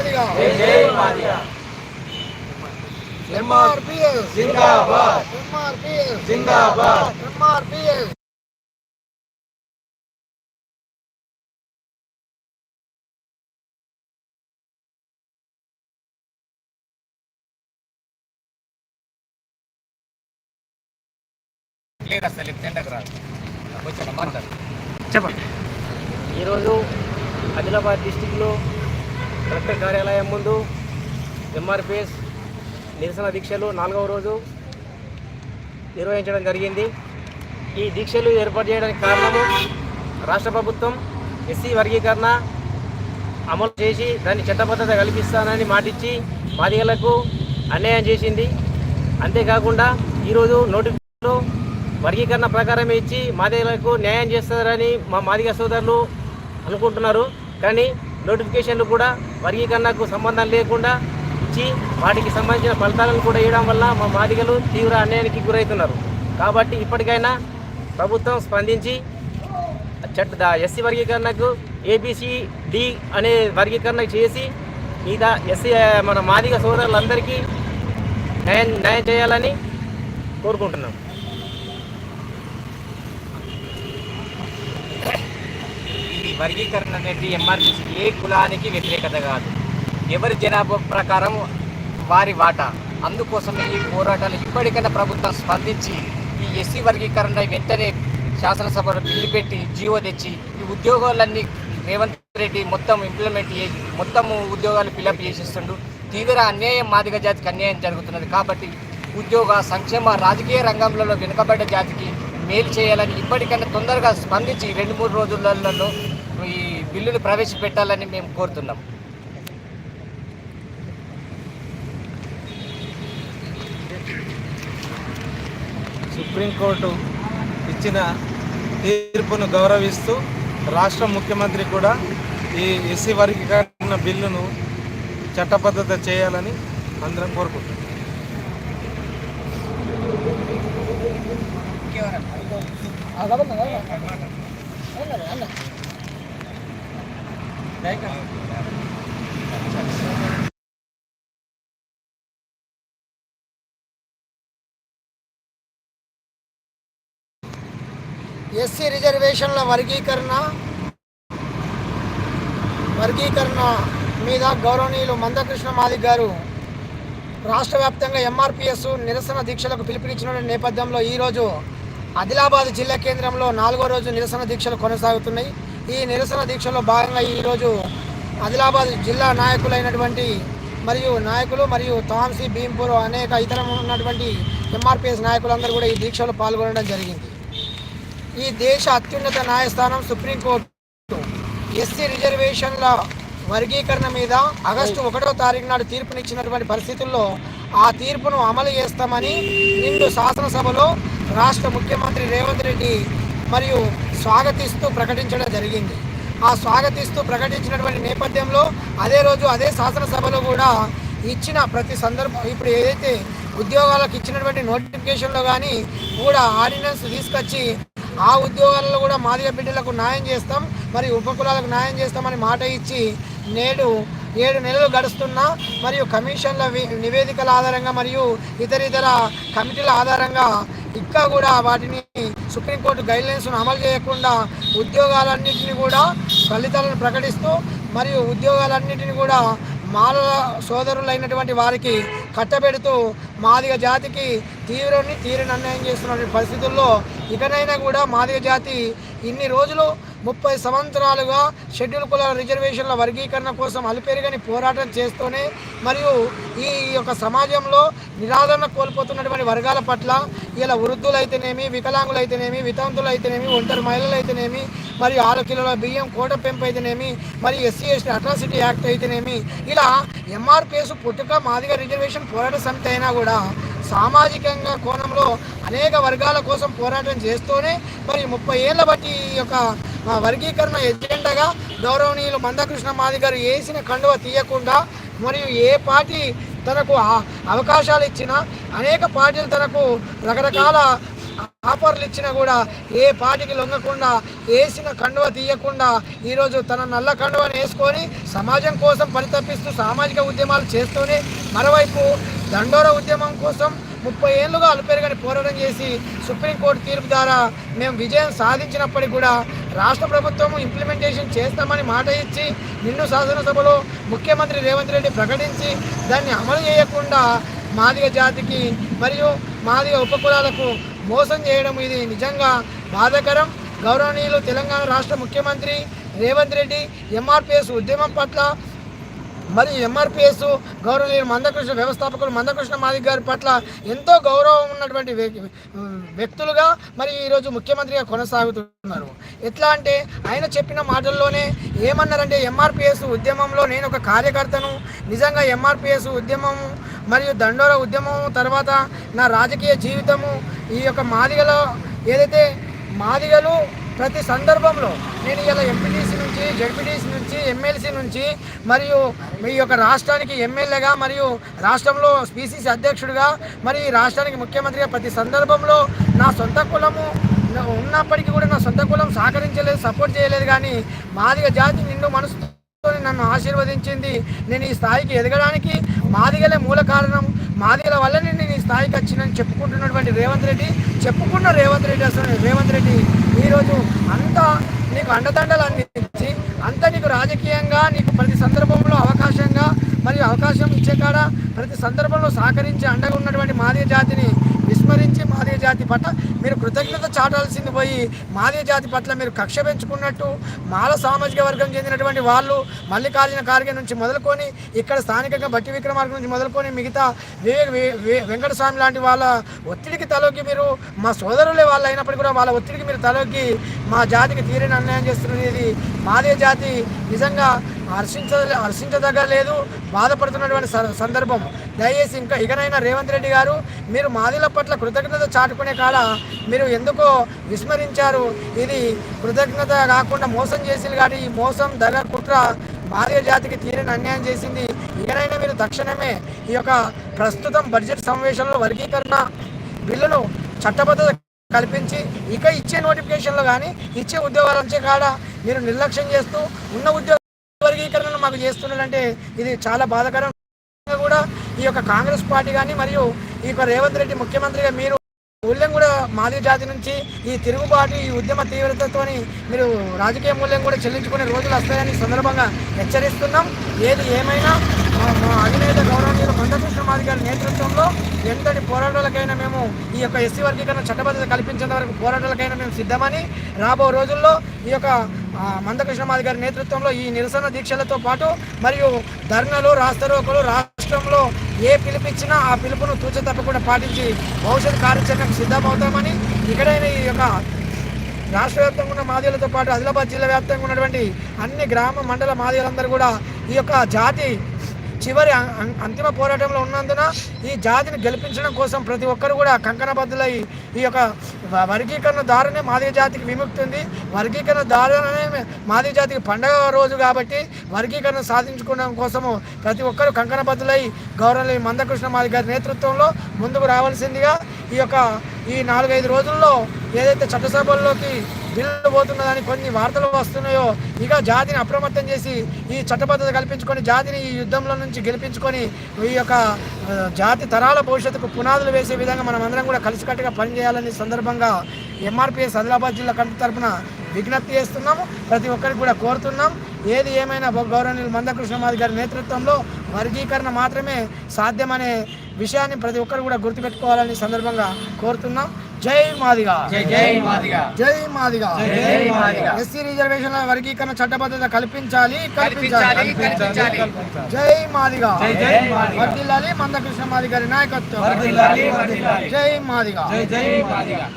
మాదిగా. ఎంఆర్పిఎస్. జిందాబాద్. ఎంఆర్పిఎస్. జిందాబాద్. చెప్పండి. ఈరోజు ఆదిలాబాద్ డిస్టిక్లో కలెక్టర్ కార్యాలయం ముందు ఎంఆర్పిఎస్ నిరసన దీక్షలు నాలుగవ రోజు నిర్వహించడం జరిగింది. ఈ దీక్షలు ఏర్పాటు చేయడానికి కారణము రాష్ట్ర ప్రభుత్వం ఎస్సీ వర్గీకరణ అమలు చేసి దాన్ని చట్టబద్ధత కల్పిస్తానని మాటిచ్చి బాధికలకు అన్యాయం చేసింది. అంతేకాకుండా ఈరోజు నోటిఫికేషన్లు వర్గీకరణ ప్రకారమే ఇచ్చి మాదిగలకు న్యాయం చేస్తారని మా మాదిగ సోదరులు అనుకుంటున్నారు. కానీ నోటిఫికేషన్లు కూడా వర్గీకరణకు సంబంధం లేకుండా ఇచ్చి వాటికి సంబంధించిన ఫలితాలను కూడా ఇవ్వడం వల్ల మా మాదిగలు తీవ్ర అన్యాయానికి గురవుతున్నారు. కాబట్టి ఇప్పటికైనా ప్రభుత్వం స్పందించి చట్ట ఎస్సీ వర్గీకరణకు ఏబిసి డి అనే వర్గీకరణ చేసి మిగతా ఎస్సీ మన మాదిగ సోదరులందరికీ న్యాయం న్యాయం చేయాలని కోరుకుంటున్నాం. వర్గీకరణ అనేది ఎంఆర్పిసి ఏ కులానికి వ్యతిరేకత కాదు. ఎవరి జనాభా ప్రకారం వారి వాటా. అందుకోసం ఈ పోరాటాలు ఇప్పటికైనా ప్రభుత్వం స్పందించి ఈ ఎస్సీ వర్గీకరణ వెంటనే శాసనసభలో బిల్లు పెట్టి జీవో తెచ్చి ఈ ఉద్యోగాలన్నీ రేవంత్ రెడ్డి మొత్తం ఇంప్లిమెంట్ చేసి మొత్తం ఉద్యోగాలు ఫిలప్ చేసిస్తుండు. తీవ్ర అన్యాయం మాదిగ జాతికి అన్యాయం జరుగుతున్నది. కాబట్టి ఉద్యోగ సంక్షేమ రాజకీయ రంగంలో వెనుకబడ్డ జాతికి మేలు చేయాలని ఇప్పటికైనా తొందరగా స్పందించి రెండు మూడు రోజులలో బిల్లులు ప్రవేశపెట్టాలని మేము కోరుతున్నాం. సుప్రీంకోర్టు ఇచ్చిన తీర్పును గౌరవిస్తూ రాష్ట్ర ముఖ్యమంత్రి కూడా ఈ ఎస్సీ వర్గీకరణ బిల్లును చట్టబద్ధత చేయాలని అందరం కోరుకుంటున్నాం. ఎస్సీ రిజర్వేషన్ల వర్గీకరణ. వర్గీకరణ మీద గౌరవనీయులు మందకృష్ణ మాదిక్ గారు రాష్ట్ర వ్యాప్తంగా ఎంఆర్పిఎస్ నిరసన దీక్షలకు పిలుపునిచ్చిన నేపథ్యంలో ఈరోజు ఆదిలాబాద్ జిల్లా కేంద్రంలో నాలుగో రోజు నిరసన దీక్షలు కొనసాగుతున్నాయి. ఈ నిరసన దీక్షలో భాగంగా ఈరోజు ఆదిలాబాద్ జిల్లా నాయకులైనటువంటి మరియు నాయకులు మరియు తాంసీ భీంపూర్ అనేక ఇతర ఉన్నటువంటి ఎంఆర్పిఎస్ నాయకులందరూ కూడా ఈ దీక్షలో పాల్గొనడం జరిగింది. ఈ దేశ అత్యున్నత న్యాయస్థానం సుప్రీంకోర్టు ఎస్సీ రిజర్వేషన్ల వర్గీకరణ మీద ఆగస్టు ఒకటో తారీఖు నాడు తీర్పునిచ్చినటువంటి పరిస్థితుల్లో ఆ తీర్పును అమలు చేస్తామని నిండు శాసనసభలో రాష్ట్ర ముఖ్యమంత్రి రేవంత్ రెడ్డి మరియు స్వాగతిస్తూ ప్రకటించడం జరిగింది. ఆ స్వాగతిస్తూ ప్రకటించినటువంటి నేపథ్యంలో అదే రోజు అదే శాసనసభలో కూడా ఇచ్చిన ప్రతి సందర్భం ఇప్పుడు ఏదైతే ఉద్యోగాలకు ఇచ్చినటువంటి నోటిఫికేషన్లో కానీ కూడా ఆర్డినెన్స్ తీసుకొచ్చి ఆ ఉద్యోగాలలో కూడా మాదిగ బిడ్డలకు న్యాయం చేస్తాం మరి ఉపకులాలకు న్యాయం చేస్తామని మాట ఇచ్చి నేడు ఏడు నెలలు గడుస్తున్నా మరియు కమిషన్ల నివేదికల ఆధారంగా మరియు ఇతర ఇతర కమిటీల ఆధారంగా ఇంకా కూడా వాటిని సుప్రీంకోర్టు గైడ్లైన్స్ను అమలు చేయకుండా ఉద్యోగాలన్నింటినీ కూడా ఫలితాలను ప్రకటిస్తూ మరియు ఉద్యోగాలన్నింటినీ కూడా మాల సోదరులైనటువంటి వారికి కట్టబెడుతూ మాదిగ జాతికి తీవ్రని తీరని అన్యాయం చేస్తున్న పరిస్థితుల్లో ఇకనైనా కూడా మాదిగ జాతి ఇన్ని రోజులు ముప్పై సంవత్సరాలుగా షెడ్యూల్ కులాల రిజర్వేషన్ల వర్గీకరణ కోసం అలుపెరుగని పోరాటం చేస్తూనే మరియు ఈ యొక్క సమాజంలో నిరాదరణ కోల్పోతున్నటువంటి వర్గాల పట్ల ఇలా వృద్ధులైతేనేమి వికలాంగులైతేనేమి వితంతులు అయితేనేమి ఒంటరి మహిళలు అయితేనేమి మరియు ఆరు కిలోల బియ్యం కోట పెంపు అయితేనేమి మరియు ఎస్సీ ఎస్టీ అట్రాసిటీ యాక్ట్ అయితేనేమి ఇలా ఎంఆర్పిఎస్ పుట్టుక మాదిగ రిజర్వేషన్ పోరాట సమితి అయినా కూడా సామాజికంగా కోణంలో అనేక వర్గాల కోసం పోరాటం చేస్తూనే మరి ముప్పై ఏళ్ళ బట్టి ఈ యొక్క వర్గీకరణ ఎజెండాగా గౌరవనీయులు మందకృష్ణ మాది గారు వేసిన కండువ తీయకుండా మరియు ఏ పార్టీ తనకు అవకాశాలు ఇచ్చినా అనేక పార్టీలు తనకు రకరకాల ఆఫర్లు ఇచ్చినా కూడా ఏ పార్టీకి లొంగకుండా వేసిన కండువ తీయకుండా ఈరోజు తన నల్ల కండువను వేసుకొని సమాజం కోసం పరితపిస్తూ సామాజిక ఉద్యమాలు చేస్తూనే మరోవైపు దండోర ఉద్యమం కోసం ముప్పై ఏళ్ళుగా అలుపెరగని పోరాటం చేసి సుప్రీంకోర్టు తీర్పు ద్వారా మేము విజయం సాధించినప్పటికీ కూడా రాష్ట్ర ప్రభుత్వం ఇంప్లిమెంటేషన్ చేస్తామని మాట ఇచ్చి నిన్ను శాసనసభలో ముఖ్యమంత్రి రేవంత్ రెడ్డి ప్రకటించి దాన్ని అమలు చేయకుండా మాదిగ జాతికి మరియు మాదిగ ఉపకులాలకు మోసం చేయడం ఇది నిజంగా బాధాకరం. గౌరవనీయులు తెలంగాణ రాష్ట్ర ముఖ్యమంత్రి రేవంత్ రెడ్డి ఎంఆర్పిఎస్ ఉద్యమం పట్ల మరియు ఎంఆర్పిఎస్ గౌరవనీయులు మందకృష్ణ వ్యవస్థాపకులు మందకృష్ణ మాదిక్ గారి పట్ల ఎంతో గౌరవం ఉన్నటువంటి వ్యక్తులుగా మరి ఈరోజు ముఖ్యమంత్రిగా కొనసాగుతున్నారు. ఎట్లా అంటే ఆయన చెప్పిన మాటల్లోనే ఏమన్నారంటే ఎంఆర్పిఎస్ ఉద్యమంలో నేను ఒక కార్యకర్తను నిజంగా ఎంఆర్పిఎస్ ఉద్యమం మరియు దండోర ఉద్యమం తర్వాత నా రాజకీయ జీవితము ఈ యొక్క మాదిగలో ఏదైతే మాదిగలు ప్రతి సందర్భంలో నేను ఇలా ఎంపీటీసీ నుంచి జడ్పీటీసీ నుంచి ఎమ్మెల్సీ నుంచి మరియు మీ యొక్క రాష్ట్రానికి ఎమ్మెల్యేగా మరియు రాష్ట్రంలో స్పీసీసీ అధ్యక్షుడిగా మరి ఈ రాష్ట్రానికి ముఖ్యమంత్రిగా ప్రతి సందర్భంలో నా సొంత కులము ఉన్నప్పటికీ కూడా నా సొంత కులం సహకరించలేదు సపోర్ట్ చేయలేదు కానీ మాదిగ జాతి నిండు మనసు నన్ను ఆశీర్వదించింది. నేను ఈ స్థాయికి ఎదగడానికి మాదిగలే మూల కారణం మాదిగల వల్లనే నేను ఈ స్థాయికి వచ్చినని చెప్పుకుంటున్నటువంటి రేవంత్ రెడ్డి. చెప్పుకున్న రేవంత్ రెడ్డి అసలు రేవంత్ రెడ్డి ఈరోజు అంతా నీకు అండదండలు అందించి అంతా నీకు రాజకీయంగా నీకు ప్రతి సందర్భంలో అవకాశంగా మరియు అవకాశం ఇచ్చే కాడ ప్రతి సందర్భంలో సహకరించి అండగా ఉన్నటువంటి మాదిగ జాతిని విస్మరించి మాదిగ జాతి పట్ల మీరు కృతజ్ఞత చాటాల్సింది పోయి మాదిగ జాతి పట్ల మీరు కక్ష పెంచుకున్నట్టు మాల సామాజిక వర్గం చెందినటువంటి వాళ్ళు మల్లికార్జున కార్గే నుంచి మొదలుకొని ఇక్కడ స్థానికంగా భట్టి విక్రమార్గం నుంచి మొదలుకొని మిగతా వివేక వెంకటస్వామి లాంటి వాళ్ళ ఒత్తిడికి తలొగ్గి మీరు మా సోదరులే వాళ్ళు అయినప్పటికీ కూడా వాళ్ళ ఒత్తిడికి మీరు తలొగ్గి మా జాతికి తీరని అన్యాయం చేస్తున్నది మాదిగ జాతి. నిజంగా హర్షించ హర్షించదగ్గ లేదు. బాధపడుతున్నటువంటి స- సందర్భం. దయచేసి ఇంకా ఇకనైనా రేవంత్ రెడ్డి గారు మీరు మాదిల పట్ల కృతజ్ఞత చాటుకునే కాడ మీరు ఎందుకో విస్మరించారు. ఇది కృతజ్ఞత కాకుండా మోసం చేసింది కాబట్టి ఈ మోసం దగ కుట్ర మాదిగ జాతికి తీరని అన్యాయం చేసింది. ఇకనైనా మీరు తక్షణమే ఈ యొక్క ప్రస్తుతం బడ్జెట్ సమావేశంలో వర్గీకరణ బిల్లును చట్టబద్ధత కల్పించి ఇక ఇచ్చే నోటిఫికేషన్లో కానీ ఇచ్చే ఉద్యోగాల నుంచి కాడ మీరు నిర్లక్ష్యం చేస్తూ ఉన్న ఉద్యోగ మాకు చేస్తున్నారంటే ఇది చాలా బాధాకరం. కూడా ఈ యొక్క కాంగ్రెస్ పార్టీ కానీ మరియు ఈ యొక్క రేవంత్ రెడ్డి ముఖ్యమంత్రిగా మీరు మూల్యం కూడా మాదిరి జాతి నుంచి ఈ తిరుగుబాటు ఈ ఉద్యమ తీవ్రతతోని మీరు రాజకీయ మూల్యం కూడా చెల్లించుకునే రోజులు వస్తాయని సందర్భంగా హెచ్చరిస్తున్నాం. ఏది ఏమైనా మా- అధినేత గౌరవనీయులు మందకృష్ణ మాది గారి నేతృత్వంలో ఎంతటి పోరాటాలకైనా మేము ఈ యొక్క ఎస్సీ వర్గీకరణ చట్టబద్ధత కల్పించేంత వరకు పోరాటాలకైనా మేము సిద్ధమని రాబో రోజుల్లో ఈ యొక్క మందకృష్ణ మాది గారి నేతృత్వంలో ఈ నిరసన దీక్షలతో పాటు మరియు ధర్నాలు రాస్తారోకలు రాష్ట్రంలో ఏ పిలుపిచ్చినా ఆ పిలుపును తూచ తప్పకుండా పాటించి భవిష్యత్ కార్యాచరణకు సిద్ధమవుతామని ఇక్కడైనా ఈ యొక్క రాష్ట్ర వ్యాప్తంగా ఉన్న మాదిలతో పాటు ఆదిలాబాద్ జిల్లా వ్యాప్తంగా ఉన్నటువంటి అన్ని గ్రామ మండల మాదిలందరూ కూడా ఈ యొక్క జాతి చివరి అంతిమ పోరాటంలో ఉన్నందున ఈ జాతిని గెలిపించడం కోసం ప్రతి ఒక్కరు కూడా కంకణబద్ధులై ఈ యొక్క వర్గీకరణ దారనే మాదిగ జాతికి విముక్తి ఉంది. వర్గీకరణ దారునే మాదిగ జాతికి పండగ రోజు కాబట్టి వర్గీకరణ సాధించుకోవడం కోసము ప్రతి ఒక్కరు కంకణబద్ధులై గౌరవ మందకృష్ణ మాది గారి నేతృత్వంలో ముందుకు రావాల్సిందిగా ఈ యొక్క ఈ నాలుగైదు రోజుల్లో ఏదైతే చట్టసభల్లోకి బిల్లు పోతున్నదని కొన్ని వార్తలు వస్తున్నాయో ఇక జాతిని అప్రమత్తం చేసి ఈ చట్టబద్ధత కల్పించుకొని జాతిని ఈ యుద్ధంలో నుంచి గెలిపించుకొని ఈ యొక్క జాతి తరాల భవిష్యత్తుకు పునాదులు వేసే విధంగా మనం అందరం కూడా కలిసికట్టుగా పనిచేయాలని సందర్భంగా ఎంఆర్పిఎస్ ఆదిలాబాద్ జిల్లా కమిటీ తరఫున విజ్ఞప్తి చేస్తున్నాము. ప్రతి ఒక్కరికి కూడా కోరుతున్నాం. ఏది ఏమైనా గౌరవనీయులు మందకృష్ణ మాది గారి నేతృత్వంలో వర్గీకరణ మాత్రమే సాధ్యమనే విషయాన్ని ప్రతి ఒక్కరు కూడా గుర్తుపెట్టుకోవాలని సందర్భంగా కోరుతున్నాం. జై మాదిగా. జై మాదిగా. జై మాదిగా. జై మాదిగా. ఎస్సీ రిజర్వేషన్ల వర్గీకరణ చట్టబద్ధత కల్పించాలి కల్పించాలి. జై మాదిగా. వర్ధిల్లాలి మందకృష్ణ మాది గారి నాయకత్వం. జై మాదిగా. జై మాదిగా.